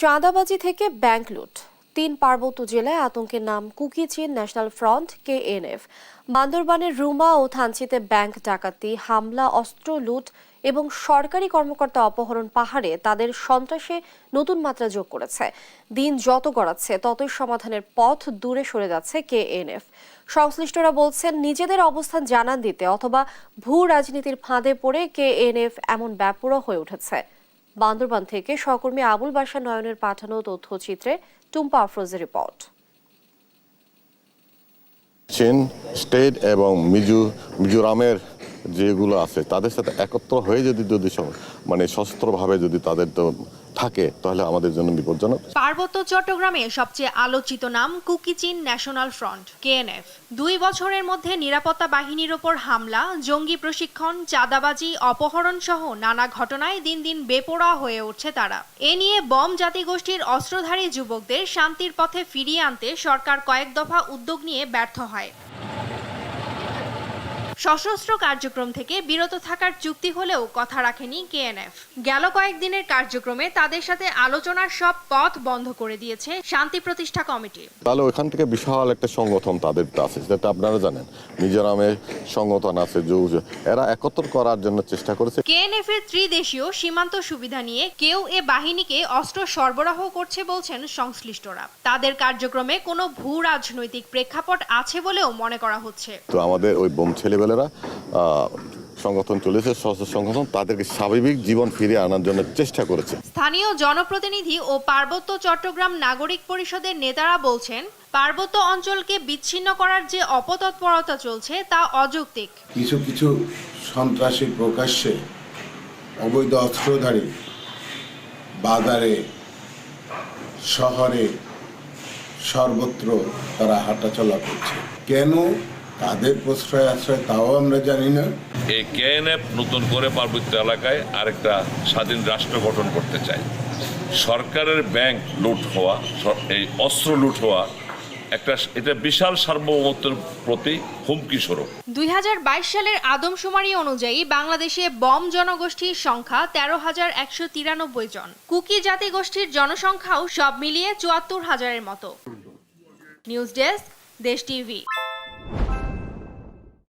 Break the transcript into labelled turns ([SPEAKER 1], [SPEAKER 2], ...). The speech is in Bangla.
[SPEAKER 1] চাঁদাবাজি থেকে ব্যাংক লুট। তিন পার্বত্য জেলায় আতঙ্কের নাম কুকি চীন ন্যাশনাল ফ্রন্ট, কেএনএফ। বান্দরবানের রুমা ও থানচিতে ব্যাংক ডাকাতি, হামলা, অস্ত্র লুট এবং সরকারি কর্মকর্তা অপহরণ পাহাড়ে তাদের সন্ত্রাসে নতুন মাত্রা যোগ করেছে। দিন যত গড়াচ্ছে, ততই সমাধানের পথ দূরে সরে যাচ্ছে কেএনএফ। সংশ্লিষ্টরা বলছেন, নিজেদের অবস্থান জানান দিতে অথবা ভূ রাজনীতির ফাঁদে পড়ে কেএনএফ এমন ব্যাপরও হয়ে উঠেছে। বান্দরবান থেকে সহকর্মী আবুল বাসা নয়নের পাঠানো তথ্যচিত্রে টুম্পা আফরোজের রিপোর্ট।
[SPEAKER 2] চীন, স্টেট এবং মিজু মিজোরামের যেগুলো আছে, তাদের সাথে একত্র হয়ে যদি যদি মানে সশস্ত্রভাবে যদি তাদের তো থাকে, তাহলে আমাদের জন্য বিপজ্জনক।
[SPEAKER 3] পার্বত্য চট্টগ্রামে সবচেয়ে আলোচিত নাম কুকিচিন ন্যাশনাল ফ্রন্ট, কেএনএফ। দুই বছরের মধ্যে নিরাপত্তা বাহিনীর ওপর হামলা, জঙ্গি প্রশিক্ষণ, চাঁদাবাজি, অপহরণ সহ নানা ঘটনায় দিন দিন বেপরোয়া হয়ে উঠছে তারা। এ নিয়ে বম জাতিগোষ্ঠীর অস্ত্রধারী যুবকদের শান্তির পথে ফিরিয়ে আনতে সরকার কয়েক দফা উদ্যোগ নিয়ে ব্যর্থ হয়। সশস্ত্র কার্যক্রম থেকে বিরত থাকার চুক্তি হলেও কথা রাখেনি কেএনএফ। গেল কয়েকদিনের কার্যক্রমে তাদের সাথে আলোচনার সব পথ বন্ধ করে দিয়েছে শান্তি প্রতিষ্ঠা কমিটি।
[SPEAKER 2] তাহলে ওইখান থেকে বিশাল একটা সংগঠন তাদের আছে সেটা আপনারা জানেন। মিজোরামে সংগঠন আছে এরা একত্র করার জন্য চেষ্টা করেছে।
[SPEAKER 3] কেএনএফ এর ত্রিদেশীয় সীমান্ত সুবিধা নিয়ে কেউ এ বাহিনীকে অস্ত্র সরবরাহ করছে বলছেন সংশ্লিষ্টরা। তাদের কার্যক্রমে কোনো ভূ রাজনৈতিক প্রেক্ষাপট আছে বলেও মনে করা হচ্ছে।
[SPEAKER 2] তো আমাদের ওই বোম ছেলেবেলেরা আহ, সংগঠন চলেছে সশস্ত্র সংগঠন তাদেরকে স্বাভাবিক জীবন ফিরিয়ে আনার জন্য চেষ্টা করেছে।
[SPEAKER 3] স্থানীয় জনপ্রতিনিধি ও পার্বত্য চট্টগ্রাম নাগরিক পরিষদের নেতারা বলছেন পার্বত্য অঞ্চলকে বিচ্ছিন্ন করার যে অপতৎপরতা চলছে তা অযৌক্তিক।
[SPEAKER 4] কিছু কিছু সন্ত্রাসী প্রকাশ্যে অবৈধ অস্ত্রধারী বাজারে শহরে সর্বত্র তারা হাঁটাচলা করছে। কেন তাদের প্রশ্রয় আশ্রয় তাও আমরা জানি না।
[SPEAKER 5] এই কেএনএফ নতুন করে পার্বত্য এলাকায় আরেকটা স্বাধীন রাষ্ট্র গঠন করতে চায়। সরকারের ব্যাংক লুট হওয়া এই অস্ত্র লুট হওয়া একটা এটা বিশাল সার্বভৌমত্বের প্রতি হুমকি স্বরূপ।
[SPEAKER 3] দুই হাজার বাইশ সালের আদমশুমারি অনুযায়ী বাংলাদেশে বম জনগোষ্ঠীর সংখ্যা তেরো হাজার একশো তিরানব্বই জন। কুকি জাতিগোষ্ঠীর জনসংখ্যাও সব মিলিয়ে চুয়াত্তর হাজারের মতো। News desk Desh TV.